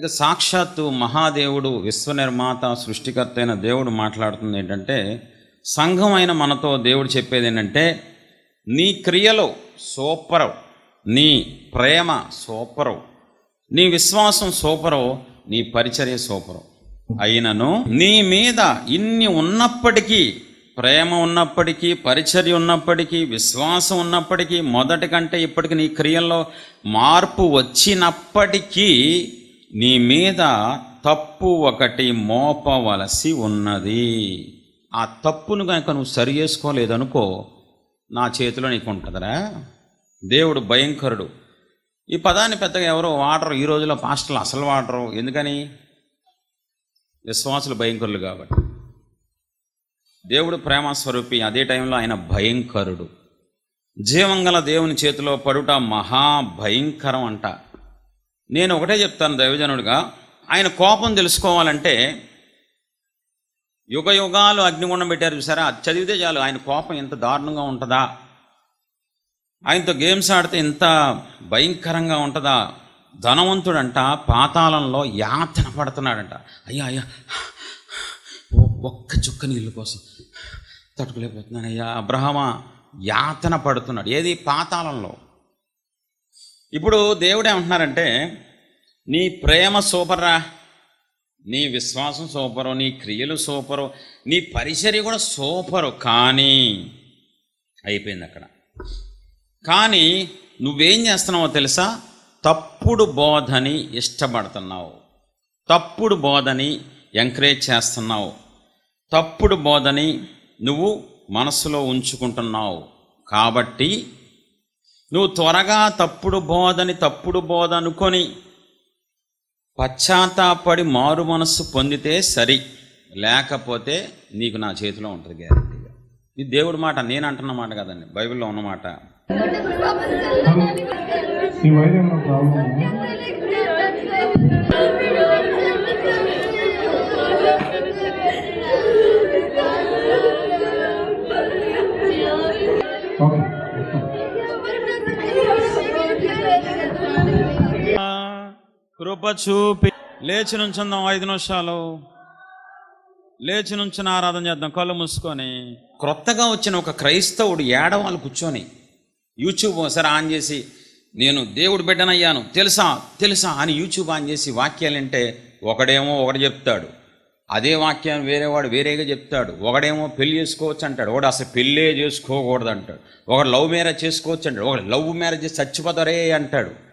ఇక సాక్షాత్తు మహాదేవుడు విశ్వనిర్మాత సృష్టికర్త అయిన దేవుడు మాట్లాడుతుంది ఏంటంటే సంఘం అయిన మనతో దేవుడు చెప్పేది ఏంటంటే నీ క్రియలు సూపరవు నీ ప్రేమ సూపరవు నీ విశ్వాసం సూపరవు నీ పరిచర్య సూపరవు. అయినను నీ మీద ఇన్ని ఉన్నప్పటికీ ప్రేమ ఉన్నప్పటికీ పరిచర్య ఉన్నప్పటికీ విశ్వాసం ఉన్నప్పటికీ మొదటి కంటే ఇప్పటికి నీ క్రియల్లో మార్పు వచ్చినప్పటికీ నీ మీద తప్పు ఒకటి మోపవలసి ఉన్నది. ఆ తప్పును కనుక నువ్వు సరి చేసుకోలేదనుకో నా చేతిలో నీకు ఉంటుందిరా దేవుడు భయంకరుడు. ఈ పదాన్ని పెద్దగా ఎవరో వాడరు. ఈ రోజులో పాస్టర్లు అసలు వాడరు. ఎందుకని? విశ్వాసులు భయంకరులు కాబట్టి. దేవుడు ప్రేమస్వరూపి. అదే టైంలో ఆయన భయంకరుడు. జీవంగల దేవుని చేతిలో పడుట మహా భయంకరం అంట. నేను ఒకటే చెప్తాను దైవజనుడిగా ఆయన కోపం తెలుసుకోవాలంటే యుగ యుగాలు అగ్నిగుండం పెట్టారు చూసారా? అది చదివితే చాలు ఆయన కోపం ఎంత దారుణంగా ఉంటుందా? ఆయనతో గేమ్స్ ఆడితే ఎంత భయంకరంగా ఉంటుందా? ధనవంతుడంట పాతాళంలో యాతన పడుతున్నాడంట. అయ్యా అయ్యా ఒక్క చుక్క నీళ్ళ కోసం తట్టుకోలేకపోతున్నాను అయ్యా అబ్రహమా యాతన పడుతున్నాడు. ఏది? పాతాళంలో. ఇప్పుడు దేవుడు ఏమంటున్నారంటే నీ ప్రేమ సూపర్రా నీ విశ్వాసం సూపరు నీ క్రియలు సూపరు నీ పరిచర్య కూడా సూపరు కానీ అయిపోయింది అక్కడ. కానీ నువ్వేం చేస్తున్నావో తెలుసా? తప్పుడు బోధని ఇష్టపడుతున్నావు. తప్పుడు బోధని ఎంకరేజ్ చేస్తున్నావు. తప్పుడు బోధని నువ్వు మనసులో ఉంచుకుంటున్నావు. కాబట్టి నువ్వు త్వరగా తప్పుడు బోధని తప్పుడు బోధ అనుకొని పశ్చాత్తాపడి మారు మనస్సు పొందితే సరి. లేకపోతే నీకు నా చేతిలో ఉంటుంది గ్యారంటీగా ఇది దేవుడి మాట నేను అంటున్న మాట కదండి. బైబిల్లో ఉన్నమాట ఈ వైద్యంలో కృప చూపి లేచి నుంచుందాం ఐదు నిమిషాలు. లేచి నుంచిన ఆరాధన చేద్దాం. కళ్ళు మూసుకొని. క్రొత్తగా వచ్చిన ఒక క్రైస్తవుడు ఏడవాళ్ళు కూర్చొని యూట్యూబ్ ఒకసారి ఆన్ చేసి నేను దేవుడు బిడ్డనయ్యాను. తెలుసా? తెలుసా? అని యూట్యూబ్ ఆన్ చేసి వాక్యాలు అంటే ఒకడేమో ఒకటి చెప్తాడు. అదే వాక్యాన్ని వేరేవాడు వేరేగా చెప్తాడు. ఒకడేమో పెళ్ళి చేసుకోవచ్చు అంటాడు. ఒకడు అసలు పెళ్ళే చేసుకోకూడదు అంటాడు. ఒకడు లవ్ మ్యారేజ్ చేసుకోవచ్చు అంటాడు. ఒకడు లవ్ మ్యారేజ్ చచ్చిపోతారే అంటాడు.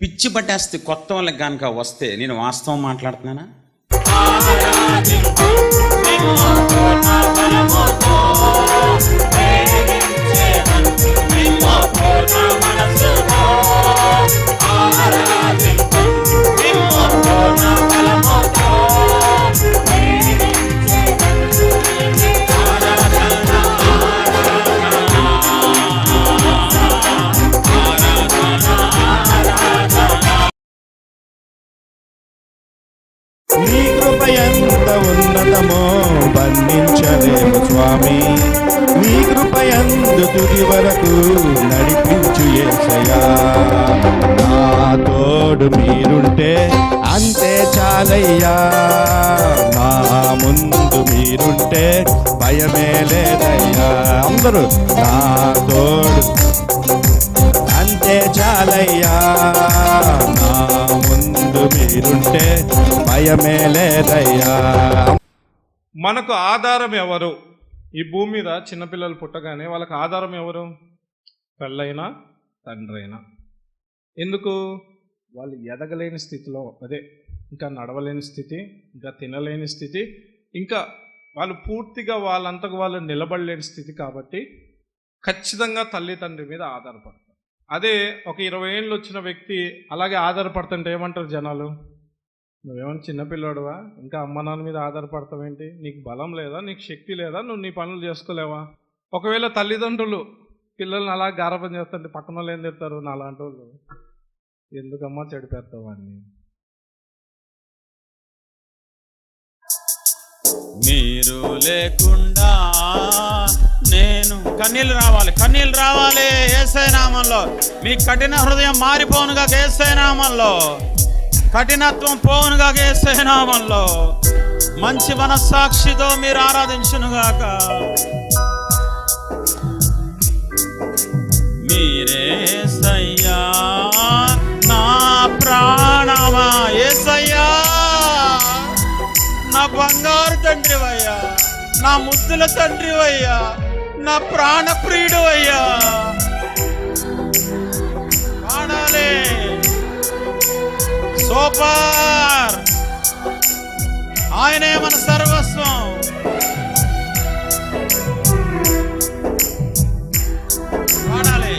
పిచ్చి పట్టేస్తే కొత్త వాళ్ళకి కనుక వస్తే నేను వాస్తవం మాట్లాడుతున్నానా బంధించలేము స్వామి. నీ కృపయందు తుది వరకు నడిపించు ఏసయా నా తోడు మీరుంటే అంతే చాలయ్యా. నా ముందు మీరుంటే భయమే లేదయ్యా. అందరూ నా తోడు అంతే చాలయ్యా. నా ముందు మీరుంటే భయమే లేదయ్యా. మనకు ఆధారం ఎవరు? ఈ భూమి మీద చిన్నపిల్లలు పుట్టగానే వాళ్ళకి ఆధారం ఎవరు? పెళ్ళైనా తండ్రి అయినా ఎందుకు? వాళ్ళు ఎదగలేని స్థితిలో అదే ఇంకా నడవలేని స్థితి ఇంకా తినలేని స్థితి ఇంకా వాళ్ళు పూర్తిగా వాళ్ళంతకు వాళ్ళు నిలబడలేని స్థితి కాబట్టి ఖచ్చితంగా తల్లిదండ్రి మీద ఆధారపడతారు. అదే ఒక ఇరవై ఏళ్ళు వచ్చిన వ్యక్తి అలాగే ఆధారపడుతుంటే ఏమంటారు జనాలు? నువ్వేమైనా చిన్నపిల్లోడువా ఇంకా అమ్మ నాన్న మీద ఆధారపడతావేంటి? నీకు బలం లేదా? నీకు శక్తి లేదా? నువ్వు నీ పనులు చేసుకోలేవా? ఒకవేళ తల్లిదండ్రులు పిల్లల్ని అలా గారభం చేస్తుంటే పక్కన వాళ్ళు ఏం తిడతారు? నా అలాంటి వాళ్ళు. ఎందుకమ్మా చెడిపేస్తావు అని మీరు లేకుండా నేను కన్నీళ్ళు రావాలి కన్నీళ్ళు రావాలి ఏసై నామంలో. మీ కఠిన హృదయం మారిపోనుగా ఏసై నామంలో. కఠినత్వం పోవునుగా నామంలో మంచి మనస్సాక్షితో మీరు ఆరాధించునుగాక. మీరే సయ్యా నా ప్రాణమా ఏసయ్యా నా బంగారు తండ్రివయ్యా నా ముద్దుల తండ్రివయ్యా నా ప్రాణప్రియుడు అయ్యా సూపర్ ఆయనే మన సర్వస్వం. పాడాలి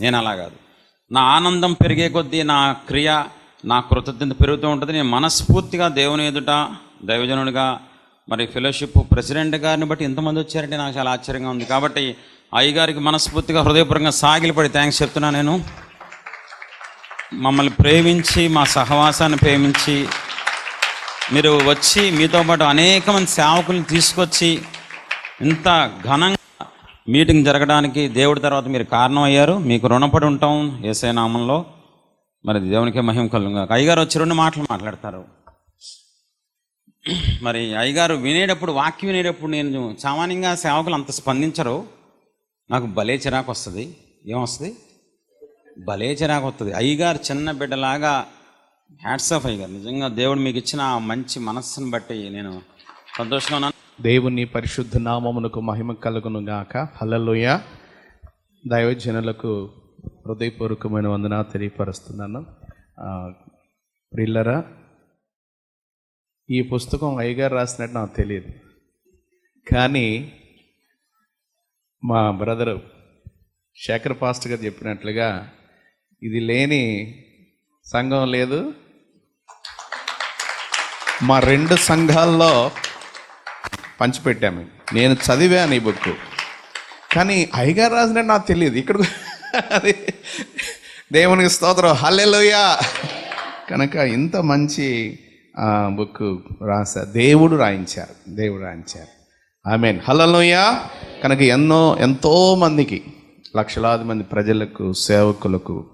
నేను అలా కాదు. నా ఆనందం పెరిగే కొద్దీ నా క్రియ నా కృతజ్ఞత పెరుగుతూ ఉంటుంది. నేను మనస్ఫూర్తిగా దేవుని ఎదుట దైవజనుడిగా మరి ఫెలోషిప్ ప్రెసిడెంట్ గారిని బట్టి ఎంతమంది వచ్చారంటే నాకు చాలా ఆశ్చర్యంగా ఉంది. కాబట్టి అయ్యగారికి మనస్ఫూర్తిగా హృదయపూర్వకంగా సాగిలిపడి థ్యాంక్స్ చెప్తున్నా నేను. మమ్మల్ని ప్రేమించి మా సహవాసాన్ని ప్రేమించి మీరు వచ్చి మీతో పాటు అనేక మంది సేవకులను తీసుకొచ్చి ఇంత ఘనంగా మీటింగ్ జరగడానికి దేవుడి తర్వాత మీరు కారణం అయ్యారు మీకు రుణపడి ఉంటాం ఏసే నామంలో. మరి దేవునికి మహిమ కలుగా అయ్యగారు వచ్చి రెండు మాటలు మాట్లాడతారు. మరి అయ్యగారు వినేటప్పుడు వాక్యం వినేటప్పుడు నేను సామాన్యంగా సేవకులు అంత స్పందించరు. నాకు భలే చిరాకు వస్తుంది. ఏమొస్తుంది? భలే చిరాకు వస్తుంది. అయ్యగారు చిన్న బిడ్డలాగా హ్యాట్స్ ఆఫ్ అయ్యగారు. నిజంగా దేవుడు మీకు ఇచ్చిన మంచి మనస్సును బట్టి నేను సంతోషంగా ఉన్నాను. దేవుని పరిశుద్ధ నామమునకు మహిమ కలుగును గాక. హల్లెలూయ. దైవజనులకు హృదయపూర్వకమైన వందన తెలియపరుస్తున్నాను. ప్రిల్లరా ఈ పుస్తకం అయ్యగారు రాసినట్టు నాకు తెలియదు. కానీ మా బ్రదరు శేఖర్ పాస్ట్ గారు చెప్పినట్లుగా ఇది లేని సంఘం లేదు. మా రెండు సంఘాల్లో పంచిపెట్టాము. నేను చదివాను ఈ బుక్. కానీ అయ్యగారు రాసినట్టు నాకు తెలియదు. ఇక్కడ అది దేవునికి స్తోత్రం. హల్లెలూయా! కనుక ఇంత మంచి బుక్ రాశారు దేవుడు రాయించారు దేవుడు రాయించారు. I mean hallelujah. కనుక ఎన్నో ఎంతో మందికి లక్షలాది మంది ప్రజలకు సేవకులకు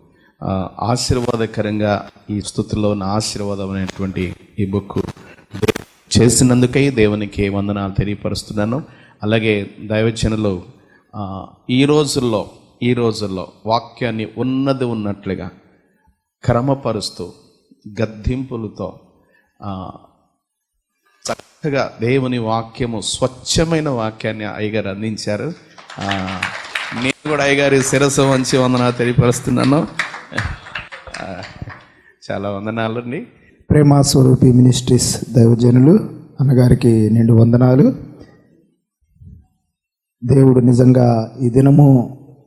ఆశీర్వాదకరంగా ఈ స్థుతిలో ఉన్న ఆశీర్వాదమైనటువంటి ఈ బుక్ చేసినందుకై దేవునికి వందనాలు తెలియపరుస్తున్నాను. అలాగే దైవజనులు ఈ రోజుల్లో ఈ రోజుల్లో వాక్యాన్ని ఉన్నది ఉన్నట్లుగా క్రమపరుస్తూ గద్దింపులతో చక్కగా దేవుని వాక్యము స్వచ్ఛమైన వాక్యాన్ని అయ్యగారు అందించారు. నేను కూడా అయ్యగారి శిరస్సు వంచి వందనాలు తెలియపరుస్తున్నాను. చాలా వందనాలు అండి. ప్రేమ స్వరూపి మినిస్ట్రీస్ దైవజనులు అన్నగారికి నిండు వందనాలు. దేవుడు నిజంగా ఈ దినము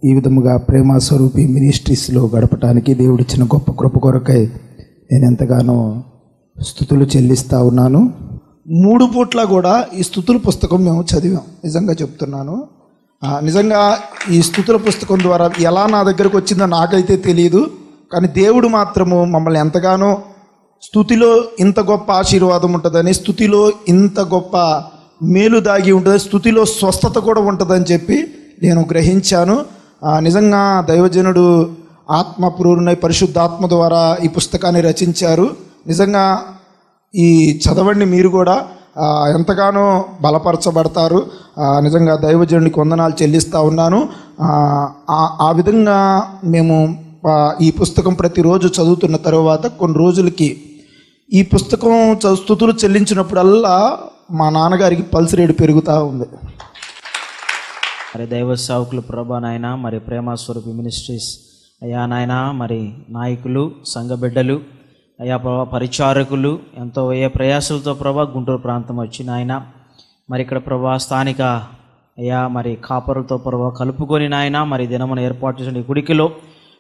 ఈ విధముగా ప్రేమ స్వరూపి మినిస్ట్రీస్లో గడపటానికి దేవుడు ఇచ్చిన గొప్ప కృప కొరకై నేను ఎంతగానో స్థుతులు చెల్లిస్తా ఉన్నాను. మూడు పూట్ల కూడా ఈ స్థుతుల పుస్తకం మేము చదివాం. నిజంగా చెప్తున్నాను. నిజంగా ఈ స్థుతుల పుస్తకం ద్వారా ఎలా నా దగ్గరకు వచ్చిందో నాకైతే తెలియదు కానీ దేవుడు మాత్రము మమ్మల్ని ఎంతగానో స్థుతిలో ఇంత గొప్ప ఆశీర్వాదం ఉంటుందని స్థుతిలో ఇంత గొప్ప మేలు దాగి ఉంటుంది స్థుతిలో స్వస్థత కూడా ఉంటుందని చెప్పి నేను గ్రహించాను. నిజంగా దైవజనుడు ఆత్మపూర్ణై పరిశుద్ధాత్మ ద్వారా ఈ పుస్తకాన్ని రచించారు. నిజంగా ఈ చదవండి మీరు కూడా ఎంతగానో బలపరచబడతారు. నిజంగా దైవజనుడికి వందనాలు చెల్లిస్తూ ఉన్నాను. ఆ, విధంగా మేము ఈ పుస్తకం ప్రతిరోజు చదువుతున్న తర్వాత కొన్ని రోజులకి ఈ పుస్తకం స్థుతులు చెల్లించినప్పుడల్లా మా నాన్నగారికి పల్స్ రేటు పెరుగుతూ ఉంది. మరి దైవ సేవకులు ప్రభా నాయన మరి ప్రేమ స్వరూపి మినిస్ట్రీస్ అయ్యా నాయన మరి నాయకులు సంఘ బిడ్డలు అయ్యా ప్రభా పరిచారకులు ఎంతో ఏ ప్రయాసాలతో ప్రభా గుంటూరు ప్రాంతం వచ్చి నాయన మరి ఇక్కడ ప్రభా స్థానిక అయ్యా మరి కాపరులతో ప్రభా కలుపుకొని నాయన మరి దినమున ఏర్పాటు చేసిన గుడికిలో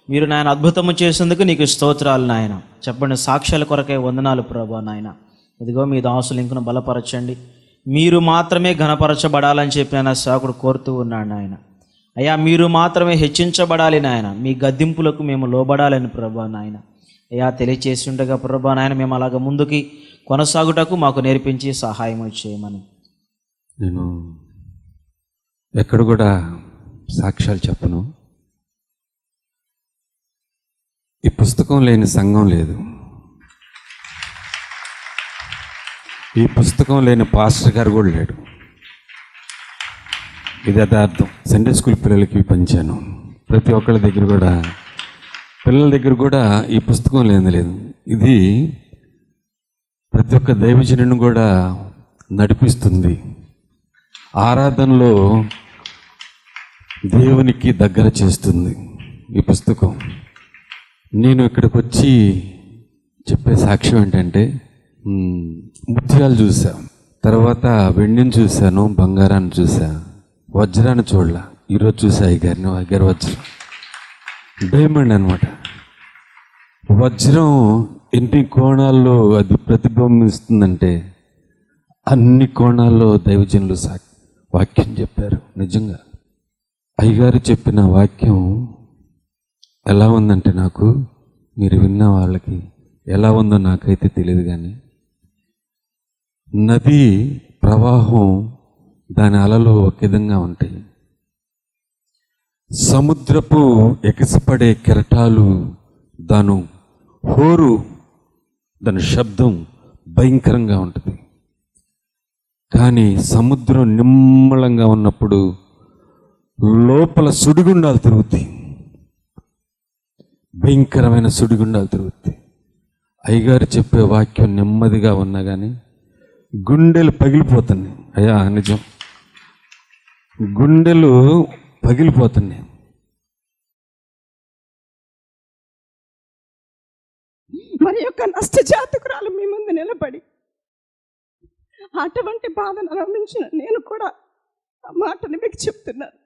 మీరు నాయన అద్భుతము చేసేందుకు నీకు స్తోత్రాలు నాయన. చెప్పండి సాక్ష్యాల కొరకే వందనాలు ప్రభా నాయన. ఇదిగో మీ దాసులు ఇంకను బలపరచండి. మీరు మాత్రమే ఘనపరచబడాలని చెప్పి ఆయన సేవకుడు కోరుతూ ఉన్నాడు నాయన. అయ్యా మీరు మాత్రమే హెచ్చించబడాలి నాయన. మీ గద్దింపులకు మేము లోబడాలని ప్రభా నాయన. అయ్యా తెలియచేసి ప్రభా నాయన మేము అలాగ ముందుకి కొనసాగుటకు మాకు నేర్పించి సహాయం చేయమని. నేను ఎక్కడ కూడా సాక్ష్యాలు చెప్పను. ఈ పుస్తకం లేని సంఘం లేదు. ఈ పుస్తకం లేని పాస్టర్ గారు కూడా లేడు. ఇది యథార్థం. సండే స్కూల్ పిల్లలకి పంచాను. ప్రతి ఒక్కళ్ళ దగ్గర కూడా పిల్లల దగ్గర కూడా ఈ పుస్తకం లేని లేదు. ఇది ప్రతి ఒక్క దైవజనుని కూడా నడిపిస్తుంది. ఆరాధనలో దేవునికి దగ్గర చేస్తుంది ఈ పుస్తకం. నేను ఇక్కడికి వచ్చి చెప్పే సాక్ష్యం ఏంటంటే ముత్యాలు చూసా. తర్వాత వెండిని చూశాను బంగారాన్ని చూసా వజ్రాన్ని చూడలా. ఈరోజు చూసా ఈ గారిని గారి వజ్రం. డైమండ్ అనమాట వజ్రం ఎన్ని కోణాల్లో అది ప్రతిబింబిస్తుందంటే అన్ని కోణాల్లో దైవజనులు సా వాక్యం చెప్పారు నిజంగా. అయ్యగారు చెప్పిన వాక్యం ఎలా ఉందంటే నాకు మీరు విన్న వాళ్ళకి ఎలా ఉందో నాకైతే తెలియదు కానీ నది ప్రవాహం దాని అలలు ఒక విధంగా ఉంటాయి. సముద్రపు ఎగసిపడే కెరటాలు దాను హోరు దాని శబ్దం భయంకరంగా ఉంటుంది. కానీ సముద్రం నిమ్మలంగా ఉన్నప్పుడు లోపల సుడిగుండాలు తిరుగుతాయి. భయంకరమైన సుడిగుండాలు తిరుగుతాయి. అయ్యగారు చెప్పే వాక్యం నెమ్మదిగా ఉన్నా కానీ గుండెలు పగిలిపోతున్నాయి. అయ్యా నిజం. గుండెలు పగిలిపోతున్నాయి. మరి యొక్క నష్ట జాతకురాలు మీ ముందు నిలబడి అటువంటి బాధను అనుభవించిన నేను కూడా ఆ మాటని మీకు చెప్తున్నాను.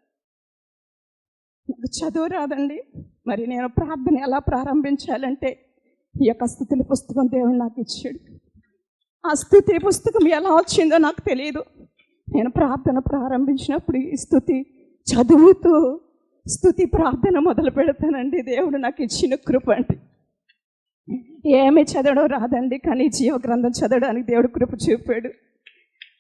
నాకు చదువు రాదండి. మరి నేను ప్రార్థన ఎలా ప్రారంభించాలంటే ఈ యొక్క స్థుతుల పుస్తకం దేవుడు నాకు ఇచ్చాడు. ఆ స్థుతి పుస్తకం ఎలా వచ్చిందో నాకు తెలియదు నేను ప్రార్థన ప్రారంభించినప్పుడు ఈ స్థుతి చదువుతూ స్థుతి ప్రార్థన మొదలు పెడతానండి. దేవుడు నాకు ఇచ్చిన కృప అండి. ఏమి చదవడం రాదండి కానీ జీవ గ్రంథం చదవడానికి దేవుడు కృప చూపాడు.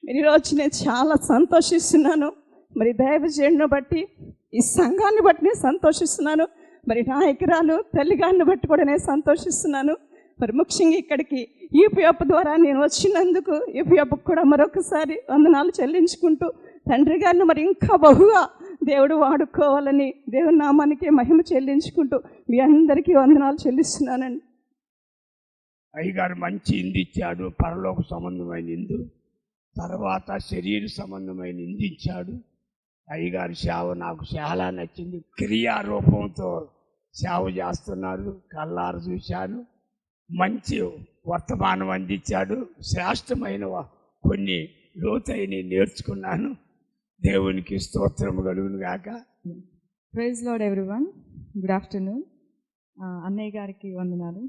మరి ఈరోజు నేను చాలా సంతోషిస్తున్నాను. మరి దైవజనుని బట్టి ఈ సంఘాన్ని బట్టి నేను సంతోషిస్తున్నాను. మరి నాయకురాలు తల్లిగారిని బట్టి కూడా నేను సంతోషిస్తున్నాను. మరి ముఖ్యంగా ఇక్కడికి యూపీఎఫ్ ద్వారా నేను వచ్చినందుకు యూపీఎఫ్ కూడా మరొకసారి వందనాలు చెల్లించుకుంటూ తండ్రి గారిని మరి ఇంకా బహుగా దేవుడు వాడుకోవాలని దేవుని నామానికి మహిమ చెల్లించుకుంటూ మీ అందరికీ వందనాలు చెల్లిస్తున్నానండి. అయ్యగారు మంచి ఇంది ఇచ్చాడు పరలోక సంబంధమైన ఇందు తర్వాత శరీర సంబంధమైన ఇంది ఇచ్చాడు అయ్యగారి సేవ నాకు చాలా నచ్చింది. క్రియారూపంతో సేవ చేస్తున్నారు కల్లారు చూశాను. మంచి వర్తమానం అందించాడు. శ్రేష్టమైన కొన్ని లోతైన నేర్చుకున్నాను. దేవునికి స్తోత్రం కలుగును గాక. Praise Lord everyone good afternoon అన్నయ్య గారికి వందనాలు.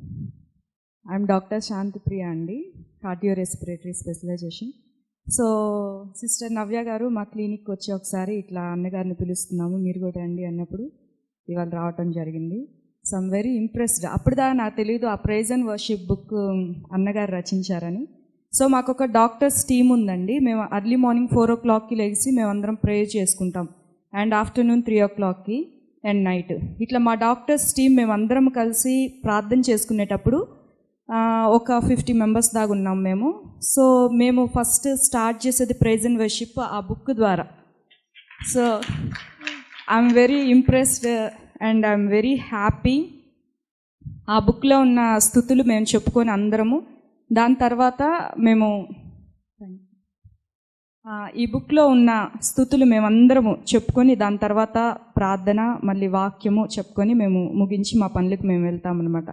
ఐఎమ్ డాక్టర్ శాంతిప్రియ అండి. Cardio respiratory specialization so sister Navya గారు మా క్లినిక్కి వచ్చి ఒకసారి ఇట్లా అన్నగారిని పిలుస్తున్నాము. మీరు కూడా రండి అన్నప్పుడు ఇవాళ రావటం జరిగింది. సో ఐమ్ వెరీ ఇంప్రెస్డ్ అప్పుడుదా నాకు తెలియదు ఆ ప్రైజ్ అండ్ వర్షిప్ బుక్ అన్నగారు రచించారని. సో మాకు ఒక డాక్టర్స్ టీమ్ ఉందండి. మేము అర్లీ మార్నింగ్ ఫోర్ ఓ క్లాక్కి లేచి మేము అందరం ప్రే చేసుకుంటాం. అండ్ ఆఫ్టర్నూన్ త్రీ ఓ క్లాక్కి అండ్ నైట్. ఇట్లా మా డాక్టర్స్ టీం మేము అందరం కలిసి ప్రార్థన చేసుకునేటప్పుడు ఒక ఫిఫ్టీ మెంబర్స్ దాకా ఉన్నాం మేము. సో మేము ఫస్ట్ స్టార్ట్ చేసేది ప్రైజ్ అండ్ వర్షిప్ ఆ బుక్ ద్వారా. So I'm very impressed and I'm very happy. ఆ బుక్లో ఉన్న స్థుతులు మేము చెప్పుకొని అందరము దాని తర్వాత మేము ఈ బుక్లో ఉన్న స్థుతులు మేమందరము చెప్పుకొని దాని తర్వాత ప్రార్థన మళ్ళీ వాక్యము చెప్పుకొని మేము ముగించి మా పనులకు మేము వెళ్తామన్నమాట.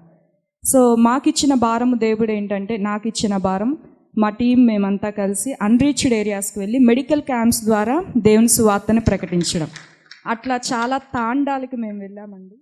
సో మాకిచ్చిన భారము దేవుడు ఏంటంటే నాకు ఇచ్చిన భారం మా టీం మేమంతా కలిసి అన్రీచ్డ్ ఏరియాస్కి వెళ్ళి మెడికల్ క్యాంప్స్ ద్వారా దేవుని సువార్తను ప్రకటించడం. అట్లా చాలా తాండాలకి మేము వెళ్ళామండి.